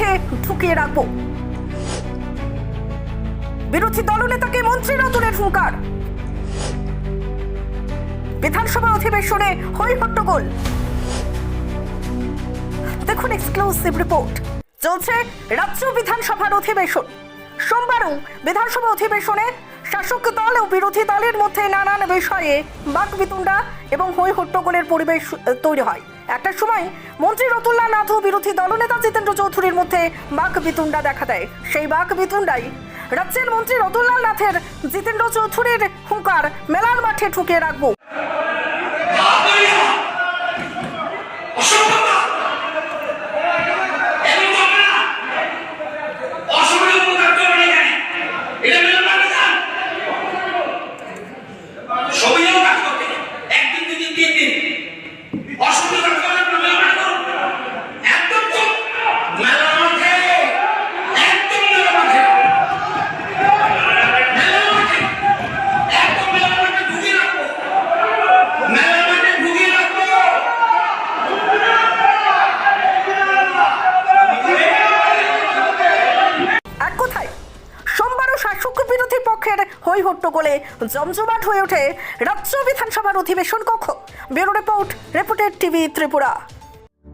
মাঠে ঢুকিয়ে রাখব। বিরোধী দলনেতাকে মন্ত্রী রতনের হুঙ্কার। বিধানসভা অধিবেশনে হই হট্টগোল দেখুন এক্সক্লুসিভ রিপোর্ট চলছে রাজ্য বিধানসভার অধিবেশন। সোমবারও বিধানসভা অধিবেশনে শাসক দল ও বিরোধী দলের মধ্যে নানান বিষয়ে বাকবিতণ্ডা এবং হই হট্টগোলের পরিবেশ তৈরি হয়। একটা সময় মন্ত্রী রতুল্লা নাথ ও বিরোধী দলনেতা জিতেন্দ্র চৌধুরীর মধ্যে বাঘ বাকবিতণ্ডা দেখা দেয়। সেই বাঘ বাকবিতণ্ডাই রাজ্যের মন্ত্রী রতুল্লাল নাথের জিতেন্দ্র চৌধুরীর হুঙ্কার মেলার মাঠে ঠুকে রাখব। বিরোধী হৈ হট্টগোলে জমজমাট হয়ে ওঠে রাজ্য বিধানসভার অধিবেশন কক্ষ। Bureau report, reported TV Tripura.